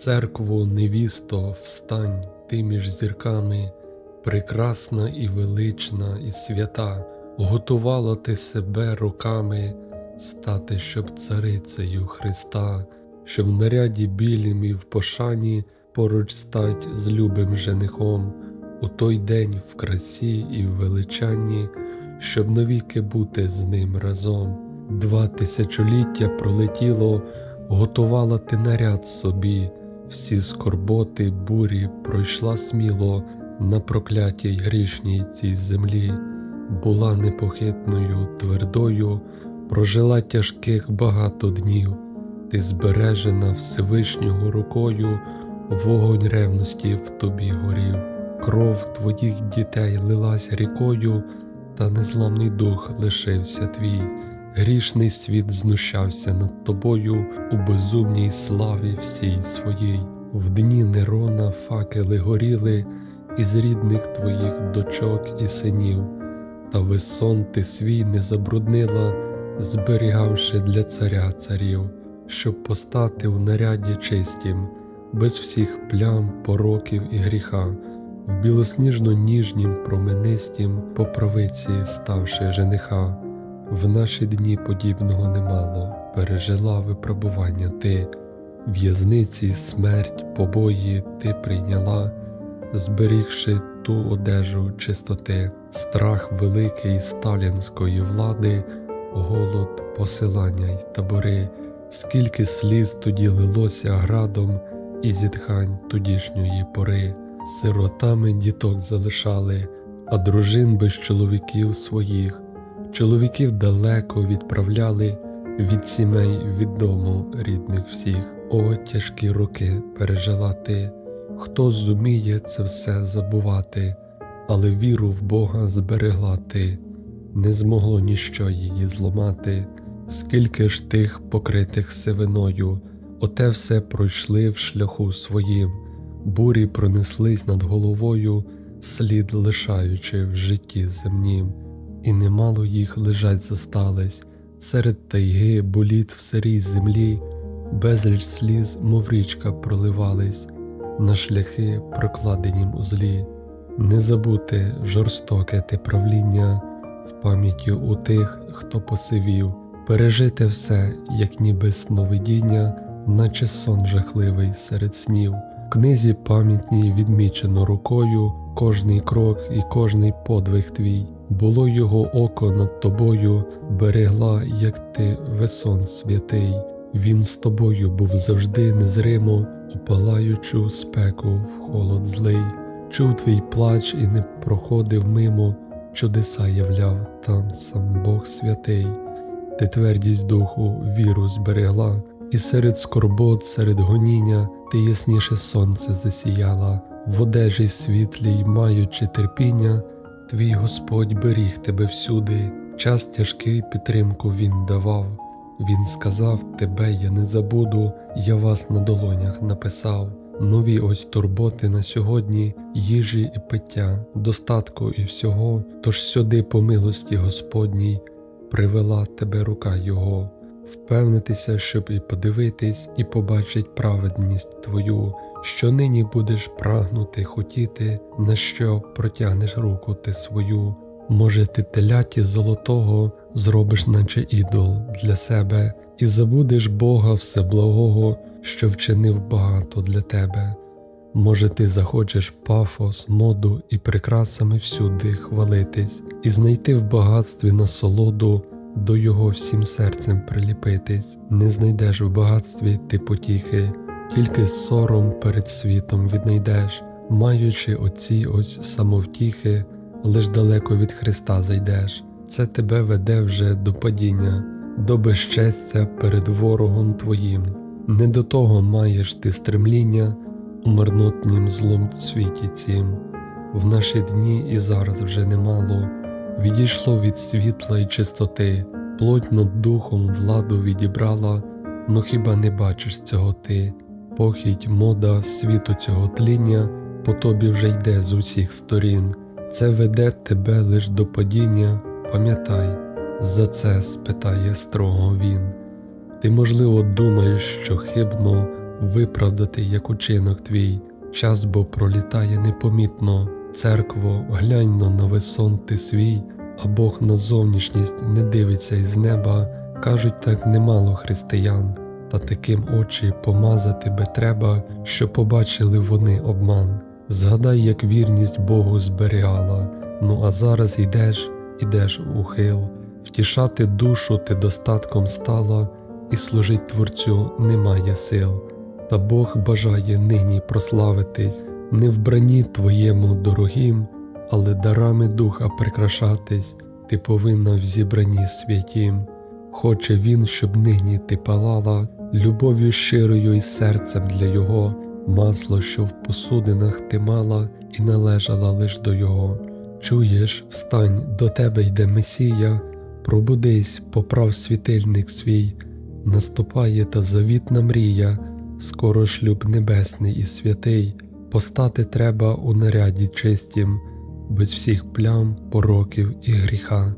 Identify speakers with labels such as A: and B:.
A: Церкву, невісто, встань, ти між зірками, прекрасна і велична, і свята, готувала ти себе роками стати, щоб царицею Христа, щоб в наряді білім і в пошані поруч стать з любим женихом, у той день в красі і в величанні, щоб навіки бути з ним разом. Два тисячоліття пролетіло, готувала ти наряд собі, всі скорботи, бурі пройшла сміло на проклятій грішній цій землі, була непохитною, твердою, прожила тяжких багато днів, ти збережена Всевишнього рукою, вогонь ревності в тобі горів, кров твоїх дітей лилась рікою, та незламний дух лишився твій. Грішний світ знущався над тобою у безумній славі всій своїй. В дні Нерона факели горіли із рідних твоїх дочок і синів, та весон ти свій не забруднила, зберігавши для царя царів, щоб постати в наряді чистім, без всіх плям, пороків і гріха, в білосніжно ніжнім променистім по правиці ставши жениха. В наші дні подібного немало, пережила випробування ти, в'язниці, смерть, побої ти прийняла, зберігши ту одежу чистоти, страх великий сталінської влади, голод, посилання й табори, скільки сліз тоді лилося градом і зітхань тодішньої пори, сиротами діток залишали, а дружин без чоловіків своїх. Чоловіків далеко відправляли від сімей від дому рідних всіх. О, тяжкі роки пережила ти, хто зуміє це все забувати, але віру в Бога зберегла ти, не змогло ніщо її зламати, скільки ж тих покритих сивиною, оте все пройшли в шляху своїм, бурі пронеслись над головою, слід лишаючи в житті земнім і немало їх лежать зостались, серед тайги боліт в сирій землі, безліч сліз, мов річка, проливались, на шляхи, прокладенім у злі, не забути жорстоке те правління в пам'яті у тих, хто посивів, пережити все, як ніби сновидіння, наче сон жахливий серед снів. В книзі пам'ятній відмічено рукою кожний крок і кожний подвиг твій. Було його око над тобою, берегла, як ти весон святий. Він з тобою був завжди незримо, упалаючу спеку в холод злий, чув твій плач і не проходив мимо, чудеса являв там сам Бог святий, ти твердість духу, віру зберегла, і серед скорбот, серед гоніння ти ясніше сонце засіяла, в одежі світлій, маючи терпіння. Твій Господь беріг тебе всюди, час тяжкий підтримку Він давав. Він сказав: Тебе я не забуду, я вас на долонях написав. Нові ось турботи на сьогодні, їжі і пиття, достатку і всього, тож сюди, по милості Господній, привела тебе рука Його, впевнитися, щоб і подивитись, і побачить праведність Твою що нині будеш прагнути хотіти, на що протягнеш руку ти свою, може, ти теляті золотого зробиш, наче ідол для себе, і забудеш Бога Всеблагого, що вчинив багато для тебе. Може, ти захочеш пафос, моду і прикрасами всюди хвалитись, і знайти в багатстві насолоду, до його всім серцем приліпитись, не знайдеш в багатстві ти потіхи тільки сором перед світом віднайдеш, маючи оці ось самовтіхи, лиш далеко від Христа зайдеш, це тебе веде вже до падіння, до безчестя перед ворогом твоїм. Не до того маєш ти стремління у марнотнім злом світі цім. В наші дні і зараз вже немало, відійшло від світла й чистоти, плоть над духом владу відібрала, но хіба не бачиш цього ти? Похідь, мода світу цього тління по тобі вже йде з усіх сторін, це веде тебе лиш до падіння, пам'ятай, за це спитає строго він. Ти, можливо, думаєш, що хибно виправдати як учинок твій. Час бо пролітає непомітно. Церкво, глянь но на весон ти свій, а Бог на зовнішність не дивиться із неба. Кажуть, так немало християн, та таким очі помазати би треба, що побачили вони обман. Згадай, як вірність Богу зберігала. Ну а зараз йдеш, ідеш у хил, втішати душу ти достатком стала, і служить Творцю немає сил. Та Бог бажає нині прославитись, не в бранні твоєму дорогім, але дарами духа прикрашатись, ти повинна в зібранні святім. Хоче він, щоб нині ти палала, любов'ю щирою і серцем для Його, масло, що в посудинах ти мала і належала лиш до Його. Чуєш, встань, до тебе йде Месія, пробудись, поправ світильник свій, наступає та завітна мрія, скоро шлюб небесний і святий, постати треба у наряді чистім, без всіх плям, пороків і гріха.